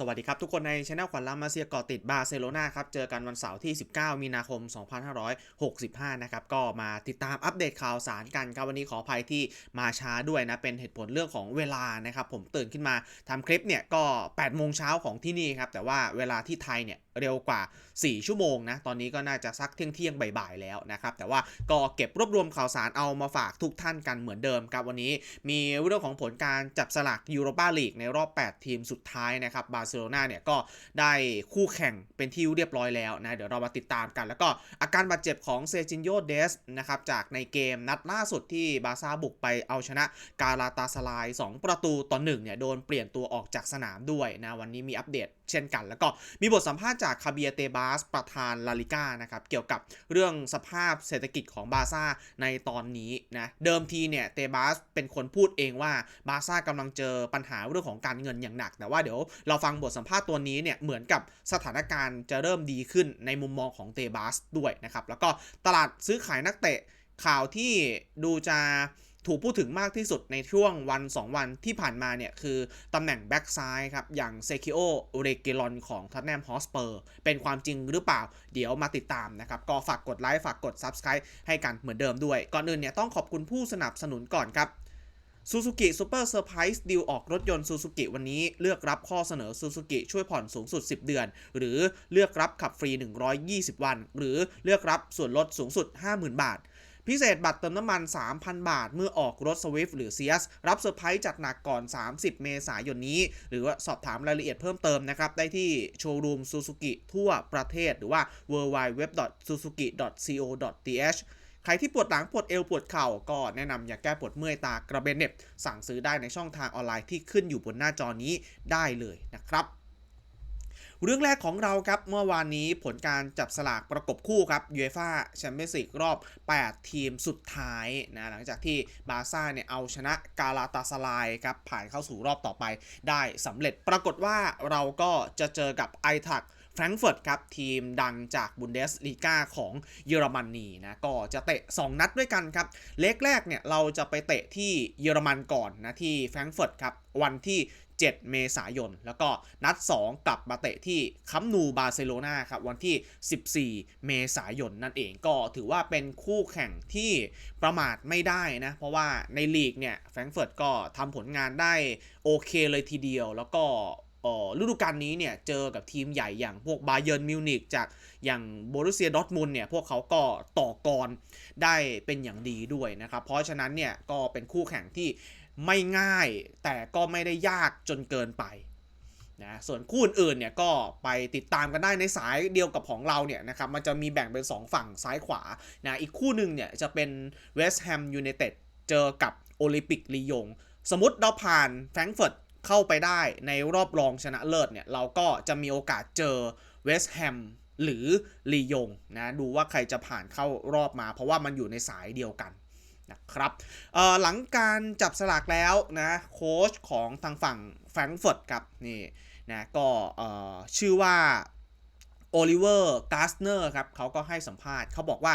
สวัสดีครับ ทุกคนในช anel ขวัญลามาเซียก่อติดบาร์เซโลนาครับ เจอกันวันเสาร์ที่ 19 มีนาคม 2565 นะครับ ก็มาติดตามอัปเดตข่าวสารกันครับ วันนี้ขออภัยที่มาช้าด้วยนะ เป็นเหตุผลเรื่องของเวลานะครับ ผมตื่นขึ้นมาทำคลิปเนี่ยก็ 8 โมงเช้าของที่นี่ครับ แต่ว่าเวลาที่ไทยเนี่ยเร็วกว่า 4 ชั่วโมงนะ ตอนนี้ก็น่าจะสักเที่ยงเที่ยงบ่ายๆแล้วนะครับ แต่ว่าก็เก็บรวบรวมข่าวสารเอามาฝากทุกท่านกันเหมือนเดิมครับวันนี้มีเรื่องของผลการจับสลากยูโรปาลีกในรอบ 8 ทีมสุดท้ายนะครับบาร์เซโลนาเนี่ยก็ได้คู่แข่งเป็นที่เรียบร้อยแล้วนะเดี๋ยวเรามาติดตามกัน แล้วก็อาการบาดเจ็บของเซจินโยเดสนะครับจากในเกมนัดล่าสุดที่บาร์ซาบุกไปเอาชนะกาลาตาสลาย 2 ประตูต่อ1เนี่ยโดนเปลี่ยนตัวออกจากสนามด้วยนะวันนี้มีอัปเดตเช่นกัน แล้วก็มีบทสัมภาษณ์จากคาเบียเตบาาสประธานลาลิก้านะครับ เกี่ยวกับเรื่องสภาพเศรษฐกิจของบาร์ซ่าในตอนนี้นะ เดิมทีเนี่ยเตบาสเป็นคนพูดเองว่าบาร์ซ่ากำลังเจอปัญหาเรื่องของการเงินอย่างหนัก แต่ว่าเดี๋ยวเราฟังบทสัมภาษณ์ตัวนี้เนี่ยเหมือนกับสถานการณ์จะเริ่มดีขึ้นในมุมมองของเตบาสด้วยนะครับ แล้วก็ตลาดซื้อขายนักเตะข่าวที่ดูจะ ถูกพูดถึงมากที่สุดในช่วงวัน 2 วันที่ผ่านมาเนี่ย คือตำแหน่งแบ็กซ้ายครับ อย่างเซคิโอเรเกลอนของทัตแนมฮอสเปอร์ เป็นความจริงหรือเปล่า เดี๋ยวมาติดตามนะครับ ก็ฝากกดไลค์ฝากกด Subscribe ให้กันเหมือนเดิมด้วย ก่อนอื่นเนี่ยต้องขอบคุณผู้สนับสนุนก่อนครับ Suzuki Super Surprise ดีลออกรถยนต์ Suzuki วันนี้เลือกรับข้อเสนอ Suzuki ช่วยผ่อนสูงสุด 10 เดือน หรือเลือกรับขับฟรี 120 วัน หรือเลือกรับส่วนลดสูงสุด 50,000 บาท พิเศษบัตรเติมน้ำมัน 3,000 บาท เมื่อออกรถ Swift หรือ Cias รับเซอร์ไพรส์จัดหนักก่อน 30 เมษายนนี้ หรือว่าสอบถามรายละเอียดเพิ่มเติมนะครับ ได้ที่โชว์รูม Suzuki ทั่วประเทศหรือว่า www.suzuki.co.th ใครที่ปวดหลังปวดเอวปวดเข่าก็แนะนำอย่าแก้ปวดเมื่อยตากระเบนเน็บสั่งซื้อได้ในช่องทางออนไลน์ที่ขึ้นอยู่บนหน้าจอนี้ได้เลยนะครับ เรื่องแรกของเราครับเมื่อวานนี้ผลการจับสลากประกบคู่ครับยูเอฟ่าแชมเปี้ยนส์ลีกรอบ 8 ทีมสุดท้ายนะหลังจากที่บาร์ซ่าเนี่ยเอาชนะกาลาตาสลายครับผ่านเข้าสู่รอบต่อไป ได้สำเร็จปรากฏว่าเราก็จะเจอกับไอทักแฟรงก์เฟิร์ตครับ ทีมดังจากบุนเดสลีกาของเยอรมนีนะ ก็จะเตะ 2 นัดด้วยกันครับ เล็กแรกเนี่ย เราจะไปเตะที่เยอรมันก่อนนะ ที่แฟรงก์เฟิร์ตครับ วันที่ 7 เมษายน แล้วก็นัด 2 กลับมาเตะที่คัมนูบาร์เซโลนาครับวันที่ 14 เมษายนนั่นเองก็ถือว่าเป็นคู่แข่งที่ประมาทไม่ได้นะ เพราะว่าในลีกเนี่ยแฟรงก์เฟิร์ตก็ทำผลงานได้โอเคเลยทีเดียว แล้วก็ฤดูกาลนี้เนี่ยเจอกับทีมใหญ่อย่างพวกบาเยิร์นมิวนิกจากอย่างโบรุเซียดอทมุนเนี่ยพวกเขาก็ต่อกรได้เป็นอย่างดีด้วยนะครับ เพราะฉะนั้นเนี่ยก็เป็นคู่แข่งที่ ไม่ง่ายแต่ก็ไม่ได้ยากจนเกินไปนะส่วนคู่อื่นเนี่ยก็ไปติดตามกันได้ในสายเดียวกับของเราเนี่ยนะครับมันจะมีแบ่งเป็น 2 ฝั่งซ้ายขวานะอีกคู่หนึ่งเนี่ยจะเป็นเวสต์แฮมยูไนเต็ดเจอกับโอลิมปิกลียง สมมติเราผ่านแฟรงก์เฟิร์ตเข้าไปได้ในรอบรองชนะเลิศเนี่ยเราก็จะมีโอกาสเจอเวสต์แฮมหรือลียงนะดูว่าใครจะผ่านเข้ารอบมา เพราะว่ามันอยู่ในสายเดียวกัน นะครับหลังการจับสลากแล้วนะโค้ชของทางฝั่งแฟรงก์เฟิร์ตครับนี่นะก็ชื่อว่าโอลิเวอร์กาสเนอร์ครับเขาก็ให้สัมภาษณ์เขาบอกว่า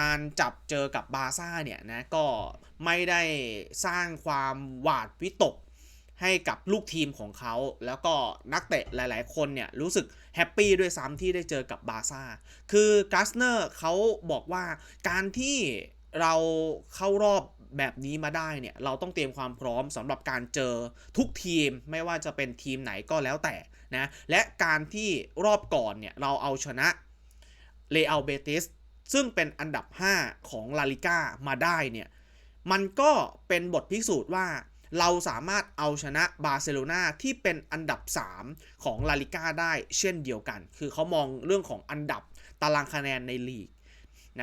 การจับเจอกับบาซ่าเนี่ยนะก็ไม่ได้สร้างความหวาดวิตกให้กับลูกทีมของเขา แล้วก็นักเตะหลาย ๆ คนเนี่ยรู้สึกแฮปปี้ด้วยซ้ำที่ได้เจอกับบาซ่าคือกาสเนอร์เขาบอกว่าการที่ เราเข้ารอบแบบนี้มาได้เนี่ย เราต้องเตรียมความพร้อมสำหรับการเจอทุกทีมไม่ว่าจะเป็นทีมไหนก็แล้วแต่นะและการที่รอบก่อนเนี่ย เราเอาชนะเรอัลเบติสซึ่งเป็นอันดับ 5 ของลาลิก้ามาได้เนี่ย มันก็เป็นบทพิสูจน์ว่าเราสามารถเอาชนะบาร์เซโลนาที่เป็นอันดับ 3 ของลาลิก้าได้เช่นเดียวกัน คือเขามองเรื่องของอันดับตารางคะแนนในลีก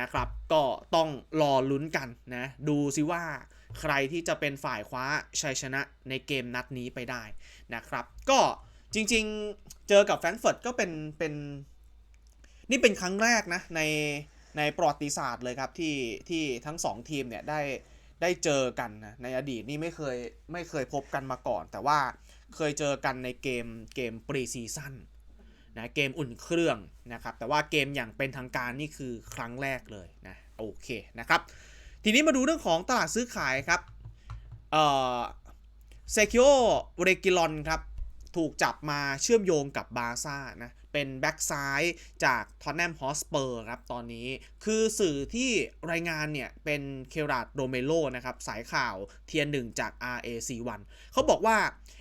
นะครับ ก็ต้องรอลุ้นกันนะ ดูซิว่าใครที่จะเป็นฝ่ายคว้าชัยชนะในเกมนัดนี้ไปได้นะครับ ก็จริงๆเจอกับแฟรงก์เฟิร์ตก็เป็นเป็นนี่เป็นครั้งแรกนะในในประวัติศาสตร์เลยครับที่ที่ทั้งสองทีมเนี่ยได้ได้เจอกันนะในอดีตนี่ไม่เคยไม่เคยพบกันมาก่อน แต่ว่าเคยเจอกันในเกมเกมปรีซีซั่น นะเกมอุ่นเครื่องนะครับแต่ว่าเกมอย่างเป็นทางการนี่คือครั้งแรกเลยนะโอเคนะครับทีนี้มาดูเรื่องของตลาดซื้อขายครับเซคิโอเรกิลอนครับถูกจับมาเชื่อมโยงกับบาซ่านะเป็นแบ็กซ้ายจากทอนแนมฮอสเปอร์ครับตอนนี้คือสื่อที่รายงานเนี่ยเป็นเคราดโรเมโลนะครับสายข่าวเทียนหนึ่งจาก RAC1 เขาบอกว่า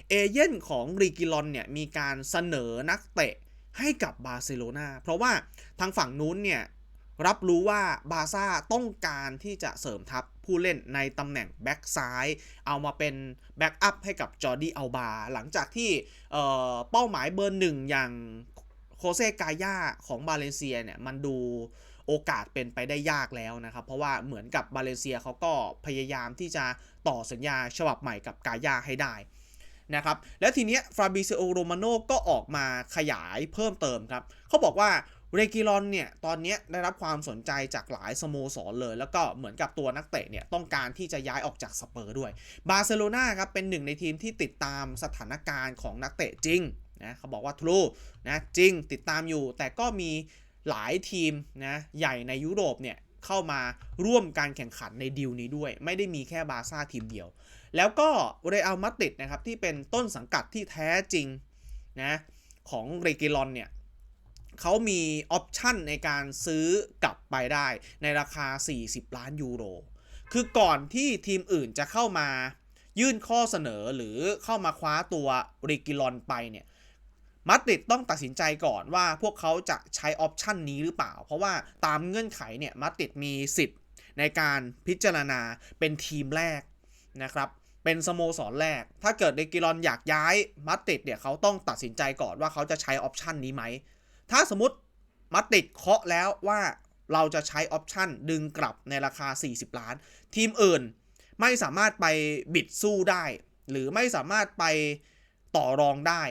เอเย่นของรีกิลอนเนี่ยมีการเสนอนักเตะ ให้กับบาร์เซโลนาเพราะว่าทางฝั่งนู้นเนี่ยรับรู้ว่าบาซ่าต้องการที่จะเสริมทัพผู้เล่นในตำแหน่งแบ็กซ้าย เอามาเป็นแบ็กอัพให้กับจอร์ดีอัลบา หลังจากที่เป้าหมายเบอร์หนึ่งอย่างโคเซกายาของบาเลนเซียเนี่ยมันดูโอกาสเป็นไปได้ยากแล้วนะครับ เพราะว่าเหมือนกับบาเลนเซียเขาก็พยายามที่จะต่อสัญญาฉบับใหม่กับกายาให้ได้ นะครับ และทีเนี้ยฟราบิเซโอโรมาโนก็ออกมาขยายเพิ่มเติมครับ เขาบอกว่าเรกิลอนเนี่ยตอนนี้ได้รับความสนใจจากหลายสโมสรเลย แล้วก็เหมือนกับตัวนักเตะเนี่ยต้องการที่จะย้ายออกจากสเปอร์ด้วยบาร์เซโลนาครับเป็นหนึ่งในทีมที่ติดตามสถานการณ์ของนักเตะจริงนะเขาบอกว่าทรูนะจริงติดตามอยู่ แต่ก็มีหลายทีมนะใหญ่ในยุโรปเนี่ย เข้ามาร่วมการแข่งขันในดีลนี้ด้วย ไม่ได้มีแค่บาซ่าทีมเดียว แล้วก็เรอัลมาดริดนะครับที่เป็นต้นสังกัดที่แท้จริงนะของเรกิลอนเนี่ยเขามีออปชันในการซื้อกลับไปได้ในราคา 40 ล้านยูโร คือก่อนที่ทีมอื่นจะเข้ามายื่นข้อเสนอหรือเข้ามาคว้าตัวริกิลอนไปเนี่ย มาดริดต้องตัดสินใจก่อนว่าพวกเขาจะใช้ออปชันนี้หรือเปล่า เพราะว่าตามเงื่อนไขเนี่ยมาดริดมีสิทธิ์ในการพิจารณาเป็นทีมแรกนะครับเป็นสโมสรแรก ถ้าเกิดเดกิลอนอยากย้ายมาดริดเนี่ยเขาต้องตัดสินใจก่อนว่าเขาจะใช้ออปชันนี้ไหม ถ้าสมมติมาติดเคาะแล้วว่าเราจะใช้ออปชันดึงกลับในราคา 40 ล้าน ทีมอื่นไม่สามารถไปบิดสู้ได้ หรือไม่สามารถไปต่อรองได้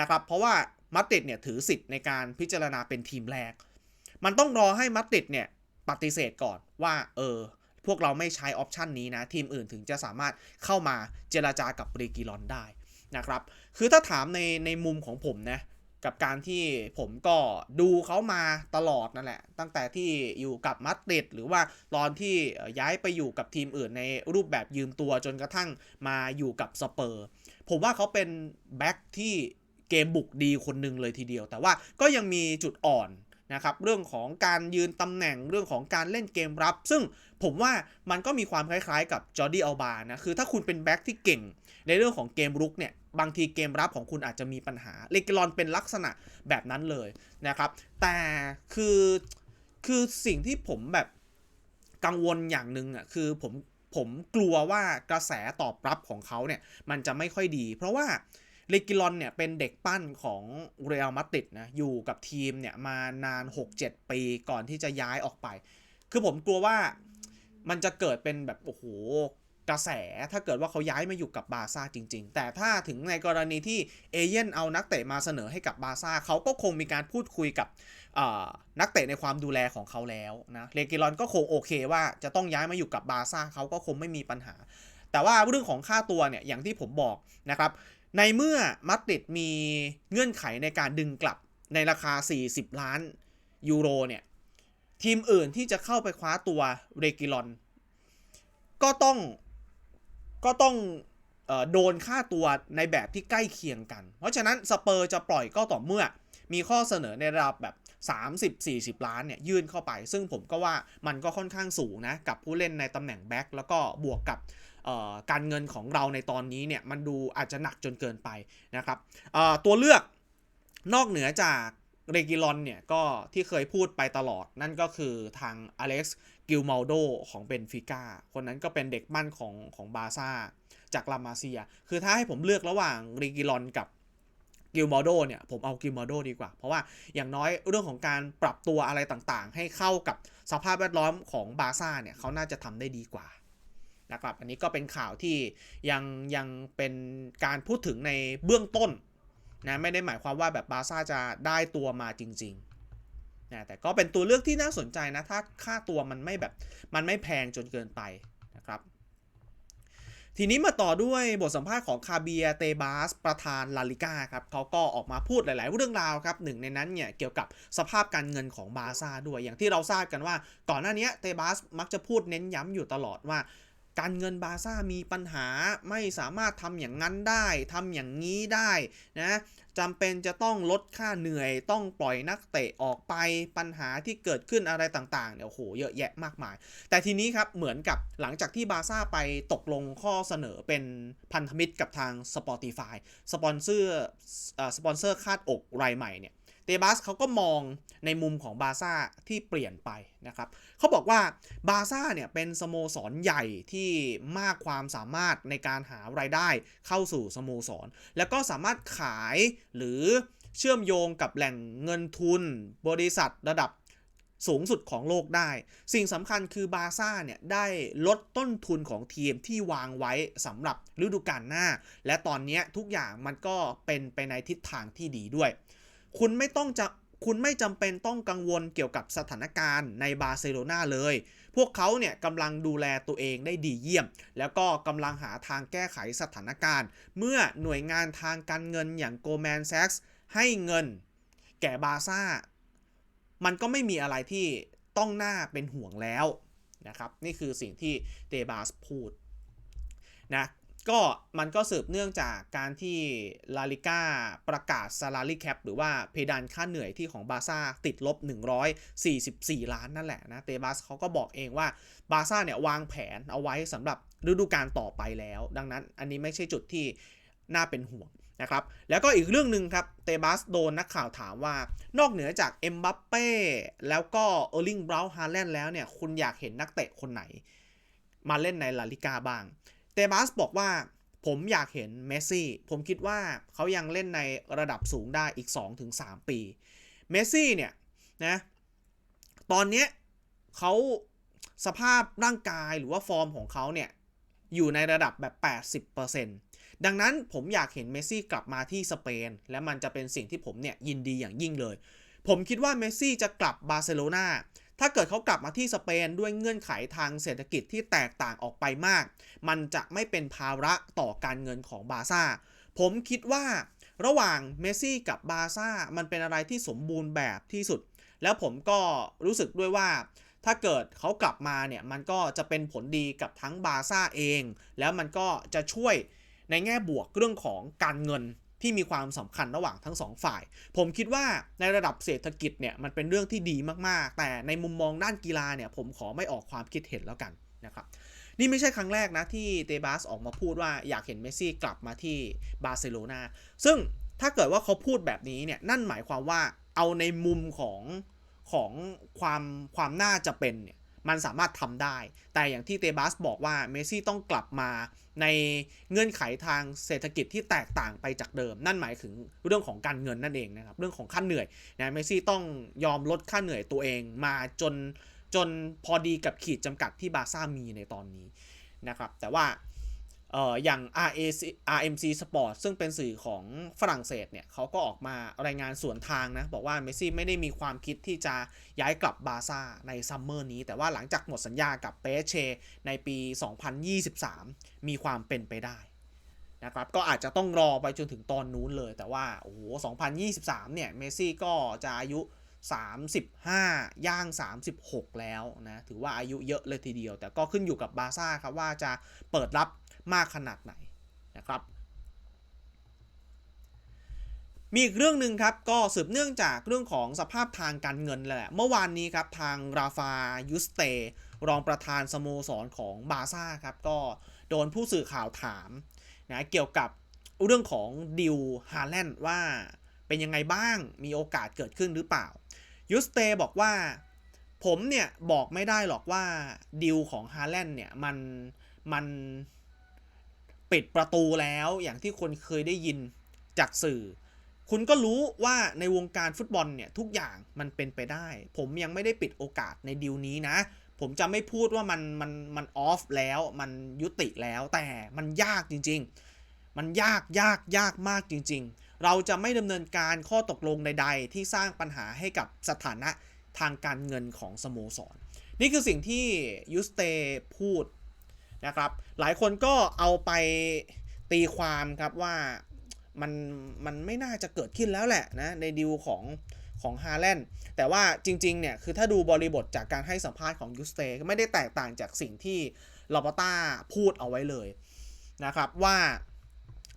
นะครับเพราะว่ามาติดเนี่ยถือสิทธิ์ในการพิจารณาเป็นทีมแรก มันต้องรอให้มาติดเนี่ยปฏิเสธก่อนว่าเออพวกเราไม่ใช้ออปชันนี้นะ ทีมอื่นถึงจะสามารถเข้ามาเจราจากับรีกิลอนได้นะครับ คือถ้าถามในในมุมของผมนะ กับการที่ผมก็ดูเขามาตลอดนั่นแหละ ตั้งแต่ที่อยู่กับมัดริดหรือว่าตอนที่ย้ายไปอยู่กับทีมอื่นในรูปแบบยืมตัวจนกระทั่งมาอยู่กับสเปอร์ ผมว่าเขาเป็นแบ็คที่ เกมบุกดีคนหนึ่งเลยทีเดียว แต่ว่าก็ยังมีจุดอ่อนนะครับเรื่องของการยืนตำแหน่งเรื่องของการเล่นเกมรับ ซึ่งผมว่ามันก็มีความคล้ายๆ กับจอร์ดี้อัลบานะคือถ้าคุณเป็นแบ็คที่เก่ง ในเรื่องของเกมรุกเนี่ยบางทีเกมรับของคุณอาจจะมีปัญหาเลกิลอนเป็นลักษณะแบบนั้นเลยนะครับ แต่คือคือสิ่งที่ผมแบบกังวลอย่างหนึ่งอะคือผมผมกลัวว่ากระแสตอบรับของเขาเนี่ยมันจะไม่ค่อยดี เพราะว่า เลกิลอนเนี่ยเป็นเด็กปั้นของเรอัลมาติดนะอยู่กับทีมเนี่ยมานาน 6-7 ปีก่อนที่จะย้ายออกไป คือผมกลัวว่ามันจะเกิดเป็นแบบโอ้โหกระแสถ้าเกิดว่าเขาย้ายมาอยู่กับบาซ่าจริง ๆ แต่ถ้าถึงในกรณีที่เอเย่นเอานักเตะมาเสนอให้กับบาซ่าเขาก็คงมีการพูดคุยกับนักเตะในความดูแลของเขาแล้วนะเลกิลอนก็คงโอเคว่าจะต้องย้ายมาอยู่กับบาซ่าเขาก็คงไม่มีปัญหา แต่ว่าเรื่องของค่าตัวเนี่ยอย่างที่ผมบอกนะครับ ในเมื่อมัดติดมีเงื่อนไขในการดึงกลับในราคา 40 ล้านยูโรเนี่ยทีมอื่นที่จะเข้าไปคว้าตัวเรกิลอน ก็ต้องก็ต้องโดนค่าตัวในแบบที่ใกล้เคียงกัน เพราะฉะนั้นสเปอร์จะปล่อยก็ต่อเมื่อ มีข้อเสนอในระดับแบบ 30-40 ล้านเนี่ยยื่นเข้าไป ซึ่งผมก็ว่ามันก็ค่อนข้างสูงนะ กับผู้เล่นในตำแหน่งแบ็คแล้วก็บวกกับ การเงินของเราในตอนนี้เนี่ยมันดูอาจจะหนักจนเกินไปนะครับตัวเลือกนอกเหนือจากเรกิลอนเนี่ยก็ที่เคยพูดไปตลอดนั่นก็คือทางอเล็กซ์กิลมาโดของเบนฟิก้าคนนั้นก็เป็นเด็กมั่นของของบาซ่าจากลามาเซีย คือถ้าให้ผมเลือกระหว่างเรกิลอนกับกิลมาโดเนี่ยผมเอากิลมาโดดีกว่า เพราะว่าอย่างน้อยเรื่องของการปรับตัวอะไรต่างๆ ให้เข้ากับสภาพแวดล้อมของบาซ่าเนี่ยเขาน่าจะทำได้ดีกว่า นะครับ อันนี้ก็เป็นข่าวที่ยังยังเป็นการพูดถึงในเบื้องต้นนะไม่ได้หมายความว่าแบบบาซ่าจะได้ตัวมาจริงๆนะแต่ก็เป็นตัวเลือกที่น่าสนใจนะถ้าค่าตัวมันไม่แบบมันไม่แพงจนเกินไปนะครับทีนี้มาต่อด้วยบทสัมภาษณ์ของคาเบียเตบาสประธานลาลิก้าครับเขาก็ออกมาพูดหลาย ๆ เรื่องราวครับหนึ่งในนั้นเนี่ยเกี่ยวกับสภาพการเงินของบาซ่าด้วยอย่างที่เราทราบกันว่า ก่อนหน้านี้เตบาสมักจะพูดเน้นย้ำอยู่ตลอดว่า การเงินบาซ่ามีปัญหาไม่สามารถทำอย่างนั้นได้ทำอย่างนี้ได้นะจำเป็นจะต้องลดค่าเหนื่อย ต้องปล่อยนักเตะออกไปปัญหาที่เกิดขึ้นอะไรต่างๆเนี่ยโหเยอะแยะมากมาย แต่ทีนี้ครับเหมือนกับหลังจากที่บาซ่าไปตกลงข้อเสนอเป็นพันธมิตรกับทาง Spotify สปอนเซอร์สปอนเซอร์คาดอกรายใหม่เนี่ย เตบัสเขาก็มองในมุมของบาซ่าที่เปลี่ยนไปนะครับเขาบอกว่าบาซ่าเนี่ยเป็นสโมสรใหญ่ที่มากความสามารถในการหารายได้เข้าสู่สโมสร แล้วก็สามารถขายหรือเชื่อมโยงกับแหล่งเงินทุน บริษัทระดับสูงสุดของโลกได้ สิ่งสำคัญคือบาซ่าเนี่ยได้ลดต้นทุนของทีมที่วางไว้สำหรับฤดูกาลหน้า และตอนนี้ทุกอย่างมันก็เป็นไปในทิศทางที่ดีด้วย คุณไม่ต้องจะคุณไม่จำเป็นต้องกังวลเกี่ยวกับสถานการณ์ในบาร์เซโลนาเลย พวกเขาเนี่ยกำลังดูแลตัวเองได้ดีเยี่ยม แล้วก็กำลังหาทางแก้ไขสถานการณ์ เมื่อหน่วยงานทางการเงินอย่างโกลแมนแซกส์ให้เงิน แก่บาซ่า มันก็ไม่มีอะไรที่ต้องน่าเป็นห่วงแล้วนะครับ นี่คือสิ่งที่เตบาสพูดนะ ก็มันก็สืบเนื่องจากการที่ลาลิก้าประกาศซาลารีแคปหรือว่าเพดานค่าเหนื่อยที่ของบาซ่าติดลบ 144 ล้านนั่นแหละนะ เตบัสเขาก็บอกเองว่าบาซ่าเนี่ยวางแผนเอาไว้สำหรับฤดูกาลต่อไปแล้ว ดังนั้นอันนี้ไม่ใช่จุดที่น่าเป็นห่วงนะครับ แล้วก็อีกเรื่องหนึ่งครับ เตบัสโดนนักข่าวถามว่านอกเหนือจากเอ็มบัปเป้แล้วก็เออร์ลิงบราวน์ฮาแลนด์แล้วเนี่ยคุณอยากเห็นนักเตะคนไหน มาเล่นในลาลิก้าบ้าง เตบัสบอกว่าผมอยากเห็นเมสซี่ ผมคิดว่าเขายังเล่นในระดับสูงได้อีก 2-3 ปี เมสซี่เนี่ยนะ ตอนนี้เขาสภาพร่างกายหรือว่าฟอร์มของเขาเนี่ย อยู่ในระดับแบบ 80%ดังนั้นผมอยากเห็นเมสซี่กลับมาที่สเปน และมันจะเป็นสิ่งที่ผมเนี่ยยินดีอย่างยิ่งเลย ผมคิดว่าเมสซี่จะกลับบาร์เซโลนา ถ้าเกิดเขากลับมาที่สเปนด้วยเงื่อนไขทางเศรษฐกิจที่แตกต่างออกไปมาก มันจะไม่เป็นภาระต่อการเงินของบาซ่า ผมคิดว่าระหว่างเมสซี่กับบาซ่ามันเป็นอะไรที่สมบูรณ์แบบที่สุด แล้วผมก็รู้สึกด้วยว่า ถ้าเกิดเขากลับมาเนี่ยมันก็จะเป็นผลดีกับทั้งบาซ่าเอง แล้วมันก็จะช่วยในแง่บวกเรื่องของการเงิน ที่มีความสำคัญระหว่างทั้งสองฝ่าย ผมคิดว่าในระดับเศรษฐกิจเนี่ยมันเป็นเรื่องที่ดีมากๆ แต่ในมุมมองด้านกีฬาเนี่ยผมขอไม่ออกความคิดเห็นแล้วกันนะครับนี่ไม่ใช่ครั้งแรกนะที่เตบาสออกมาพูดว่าอยากเห็นเมสซี่กลับมาที่บาร์เซโลนาซึ่งถ้าเกิดว่าเขาพูดแบบนี้เนี่ยนั่นหมายความว่าเอาในมุมของของความความน่าจะเป็นเนี่ย มันสามารถทำได้ แต่อย่างที่เตบัสบอกว่าเมซี่ต้องกลับมาในเงื่อนไขทางเศรษฐกิจที่แตกต่างไปจากเดิม นั่นหมายถึงเรื่องของการเงินนั่นเองนะครับ เรื่องของค่าเหนื่อยนะเมซี่ต้องยอมลดค่าเหนื่อยตัวเองมาจนจนพอดีกับขีดจำกัดที่บาซ่ามีในตอนนี้นะครับ แต่ว่า เอ่ออย่าง RAC RMC Sport ซึ่งเป็นสื่อของฝรั่งเศสเนี่ยเขาก็ออกมารายงานส่วนทางนะ บอกว่าเมสซี่ไม่ได้มีความคิดที่จะย้ายกลับบาซ่าในซัมเมอร์นี้ แต่ว่าหลังจากหมดสัญญากับเปเชในปี 2023 มีความเป็นไปได้นะครับก็อาจจะต้องรอไปจนถึงตอนนู้นเลย แต่ว่าโอ้โห 2023 เนี่ยเมสซี่ก็จะอายุ 35 ย่าง 36 แล้วนะ ถือว่าอายุเยอะเลยทีเดียว แต่ก็ขึ้นอยู่กับบาซ่าครับว่าจะเปิดรับ มากขนาดไหนนะครับ มีอีกเรื่องหนึ่งครับ ก็สืบเนื่องจากเรื่องของสภาพทางการเงินแหละ เมื่อวานนี้ครับทางราฟายุสเต รองประธานสโมสรของบาซ่าครับ ก็โดนผู้สื่อข่าวถามนะเกี่ยวกับเรื่องของดิวฮาแลนด์ว่าเป็นยังไงบ้างมีโอกาสเกิดขึ้นหรือเปล่ายุสเตบอกว่า ผมเนี่ย บอกไม่ได้หรอกว่าดิวของฮาแลนด์เนี่ย มันมัน ปิดประตูแล้วอย่างที่คนเคยได้ยินจากสื่อ คุณก็รู้ว่าในวงการฟุตบอลเนี่ยทุกอย่างมันเป็นไปได้ ผมยังไม่ได้ปิดโอกาสในดิวนี้นะ ผมจะไม่พูดว่ามันมันมันออฟแล้วมันยุติแล้วแต่มันยากจริง ๆ มันยากยากยากมากจริง ๆ เราจะไม่ดำเนินการข้อตกลงใด ๆ ที่สร้างปัญหาให้กับสถานะทางการเงินของสโมสร นี่คือสิ่งที่ยูสเตพูด นะครับ หลายคนก็เอาไปตีความครับว่ามันมันไม่น่าจะเกิดขึ้นแล้วแหละนะในดิวของของฮาแลนด์แต่ว่าจริงๆเนี่ยคือถ้าดูบริบทจากการให้สัมภาษณ์ของยูสเตก็ไม่ได้แตกต่างจากสิ่งที่ลอปต้าพูดเอาไว้เลยนะครับว่า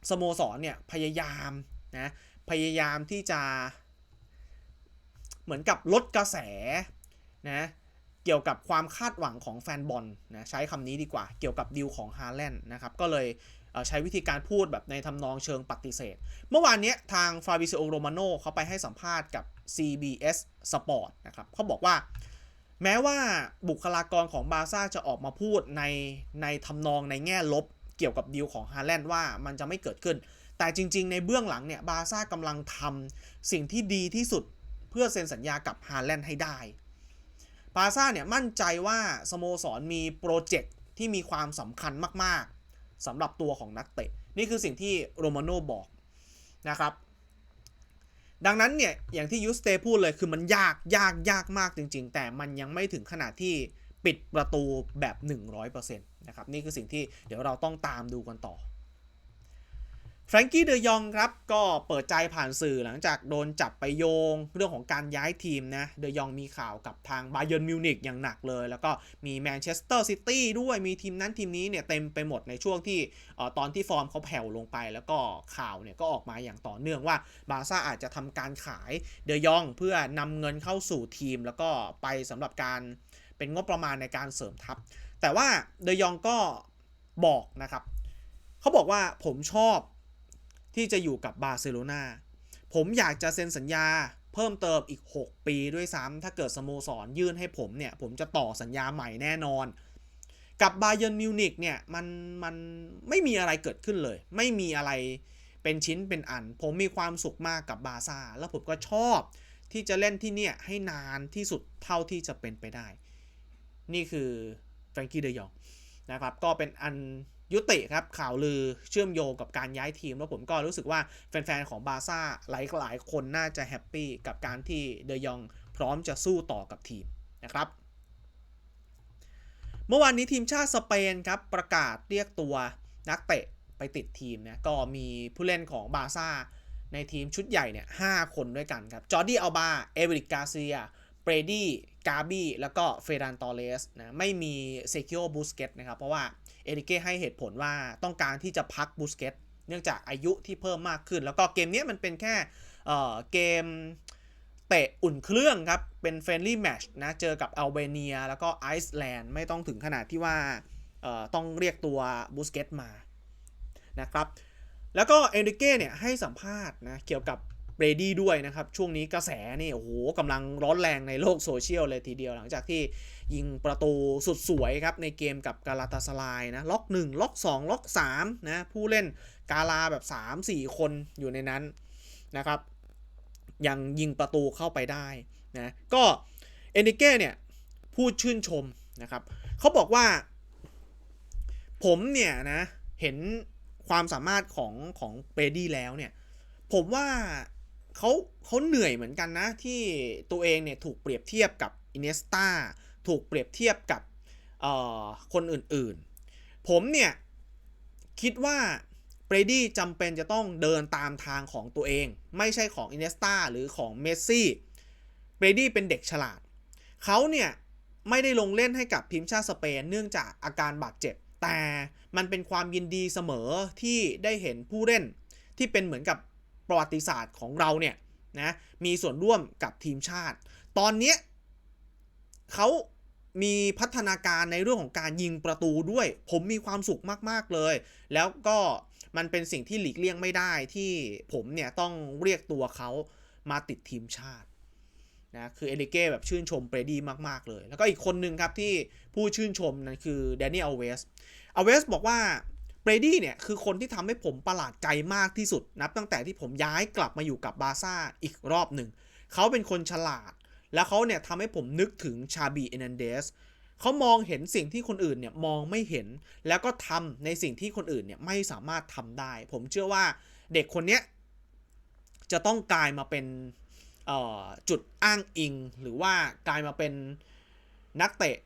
สโมสรเนี่ยพยายามนะพยายามที่จะเหมือนกับลดกระแสนะ เกี่ยวกับความคาดหวังของแฟนบอลนะใช้คำนี้ดีกว่า เกี่ยวกับดิวของฮาแลนด์นะครับก็เลยใช้วิธีการพูดแบบในทำนองเชิงปฏิเสธ เมื่อวานนี้ทางฟาบิซโอโรมาโนเขาไปให้สัมภาษณ์กับ CBS Sport นะครับเขาบอกว่าแม้ว่าบุคลากรของบาซ่าจะออกมาพูดในในทำนองในแง่ลบเกี่ยวกับดีลของฮาแลนด์ว่ามันจะไม่เกิดขึ้น แต่จริง ๆ ในเบื้องหลังเนี่ยบาซ่ากำลังทำสิ่งที่ดีที่สุดเพื่อเซ็นสัญญากับฮาแลนด์ให้ได้ บาซ่าเนี่ยมั่นใจว่าสโมสรมีโปรเจกต์ที่มีความสำคัญมากๆสำหรับตัวของนักเตะ นี่คือสิ่งที่โรมาโน่บอกนะครับ ดังนั้นเนี่ย อย่างที่ยูสเตพูดเลยคือมันยากยากยากมากจริง ๆ แต่มันยังไม่ถึงขนาดที่ปิดประตูแบบ 100%นะครับ นี่คือสิ่งที่เดี๋ยวเราต้องตามดูกันต่อ แฟรงกี้เดยองครับก็เปิดใจผ่านสื่อหลังจากโดนจับไปโยง เรื่องของการย้ายทีมนะเดยองมีข่าวกับทางบาเยิร์นมิวนิกอย่างหนักเลย แล้วก็มีแมนเชสเตอร์ซิตี้ด้วยมีทีมนั้นทีมนี้เนี่ยเต็มไปหมดในช่วงที่ตอนที่ฟอร์มเขาแผ่วลงไป แล้วก็ข่าวเนี่ยก็ออกมาอย่างต่อเนื่องว่าบาซ่าอาจจะทำการขายเดยองเพื่อนำเงินเข้าสู่ทีม แล้วก็ไปสำหรับการเป็นงบประมาณในการเสริมทัพ แต่ว่าเดยองก็บอกนะครับเขาบอกว่าผมชอบ ที่จะอยู่กับบาร์เซโลนาผมอยากจะเซ็นสัญญาเพิ่มเติมอีก 6 ปีด้วยซ้ำถ้าเกิดสโมสรยื่นให้ผมเนี่ย ผมจะต่อสัญญาใหม่แน่นอน กับบาเย r ร์มิวนิกเนี่ยมันมันไม่มีอะไรเกิดขึ้นเลย ไม่มีอะไรเป็นชิ้นเป็นอัน ผมมีความสุขมากกับบาซ่าแล้วผมก็ชอบที่จะเล่นที่เนี่ยให้นานที่สุดเท่าที่จะเป็นไปได้ นี่คือแฟรงกี้เดยองนะครับ ก็เป็นอัน ยุติครับข่าวลือเชื่อมโยงกับการย้ายทีม แล้วผมก็รู้สึกว่าแฟนๆ ของบาซ่าหลายหลายคนน่าจะแฮปปี้กับการที่เดยองพร้อมจะสู้ต่อกับทีมนะครับเมื่อวานนี้ทีมชาติสเปนครับประกาศเรียกตัวนักเตะไปติดทีมนะก็มีผู้เล่นของบาซ่าในทีมชุดใหญ่เนี่ยหคนด้วยกันครับจอร์ดี้อัลบา เอเวริกกาเซีย เบรดี้กาบี้แล้วก็เฟรานตอเลสนะไม่มีเซคิโอบูสเกตนะครับ เพราะว่าเอริเก้ให้เหตุผลว่าต้องการที่จะพักบูสเกตเนื่องจากอายุที่เพิ่มมากขึ้น แล้วก็เกมนี้มันเป็นแค่เเกมเตะอุ่นเครื่องครับ เป็นเฟรนลี่แมชนะ เจอกับอัลเบเนีย แล้วก็ไอซ์แลนด์ไม่ต้องถึงขนาดที่ว่าต้องเรียกตัวบูสเกตมานะครับแล้วก็เอริเก้เนี่ยให้สัมภาษณ์นะเกี่ยวกับ เบรดี้ด้วยนะครับ ช่วงนี้กระแสนี่โอ้โหกำลังร้อนแรงในโลกโซเชียลเลยทีเดียวหลังจากที่ยิงประตูสุดสวยครับ ในเกมกับกาลาตาสลายนะ ล็อก 1 ล็อก 2 ล็อก3นะผู้เล่นกาลาแบบ 3-4 คนอยู่ในนั้นนะครับ ยังยิงประตูเข้าไปได้นะก็เอนิเก้เนี่ยพูดชื่นชมนะครับเขาบอกว่า ผมเนี่ยนะเห็นความสามารถของของเบดี้แล้วเนี่ย ผมว่า เขาเขาเหนื่อยเหมือนกันนะ ที่ตัวเองเนี่ยถูกเปรียบเทียบกับอินเนสตาถูกเปรียบเทียบกับคนอื่นๆ ผมเนี่ย คิดว่าเบรดี้จำเป็นจะต้องเดินตามทางของตัวเอง ไม่ใช่ของอินเนสตาหรือของเมสซี่เบรดี้เป็นเด็กฉลาด เขาเนี่ย ไม่ได้ลงเล่นให้กับทีมชาติสเปนเนื่องจากอาการบาดเจ็บ แต่มันเป็นความยินดีเสมอที่ได้เห็นผู้เล่นที่เป็นเหมือนกับ ประวัติศาสตร์ของเราเนี่ยนะมีส่วนร่วมกับทีมชาติ ตอนนี้เขามีพัฒนาการในเรื่องของการยิงประตูด้วย ผมมีความสุขมาก ๆ เลย แล้วก็มันเป็นสิ่งที่หลีกเลี่ยงไม่ได้ที่ผมเนี่ยต้องเรียกตัวเขามาติดทีมชาตินะคือเอลิเก้แบบชื่นชมเบรดี้มาก ๆ เลย แล้วก็อีกคนหนึ่งครับที่ผู้ชื่นชมนั่นคือแดนนี่อัลเวสอเวสบอกว่า เบรดี้เนี่ยคือคนที่ทำให้ผมประหลาดใจมากที่สุดนับตั้งแต่ที่ผมย้ายกลับมาอยู่กับบาซ่าอีกรอบหนึ่ง เขาเป็นคนฉลาด แล้วเขาเนี่ยทำให้ผมนึกถึงชาบีเอนันเดสเขามองเห็นสิ่งที่คนอื่นเนี่ยมองไม่เห็น แล้วก็ทำในสิ่งที่คนอื่นเนี่ยไม่สามารถทำได้ ผมเชื่อว่าเด็กคนนี้จะต้องกลายมาเป็นจุดอ้างอิง หรือว่ากลายมาเป็นนักเตะ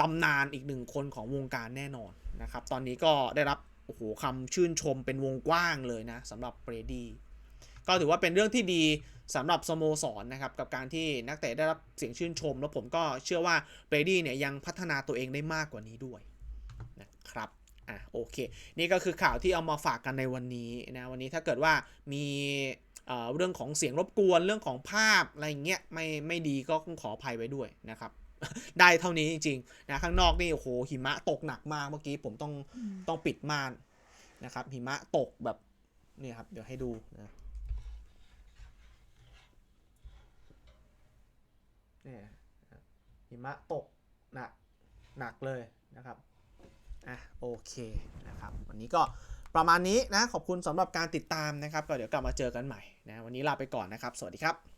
ตำนานอีกหนึ่งคนของวงการแน่นอน นะครับ ตอนนี้ก็ได้รับโอ้โหคำชื่นชมเป็นวงกว้างเลยนะสำหรับเบรดี้ก็ถือว่าเป็นเรื่องที่ดีสำหรับสโมสรนะครับ กับการที่นักเตะได้รับเสียงชื่นชม แล้วผมก็เชื่อว่าเบรดี้เนี่ยยังพัฒนาตัวเองได้มากกว่านี้ด้วยนะครับอะโอเค นี่ก็คือข่าวที่เอามาฝากกันในวันนี้นะวันนี้ถ้าเกิดว่ามีเรื่องของเสียงรบกวนเรื่องของภาพอะไรเงี้ยไม่ไม่ดีก็ขออภัยไว้ด้วยนะครับ ได้เท่านี้จริงๆนะข้างนอกนี่โอ้โหหิมะตกหนักมากเมื่อกี้ผมต้องอืมต้องปิดม่านนะครับ หิมะตกแบบนี่ครับ เดี๋ยวให้ดูนะเนี่ยนะครับหิมะตกหนักหนักเลยนะครับอะโอเคนะครับ วันนี้ก็ประมาณนี้นะ ขอบคุณสำหรับการติดตามนะครับ ก็เดี๋ยวกลับมาเจอกันใหม่นะ วันนี้ลาไปก่อนนะครับ สวัสดีครับ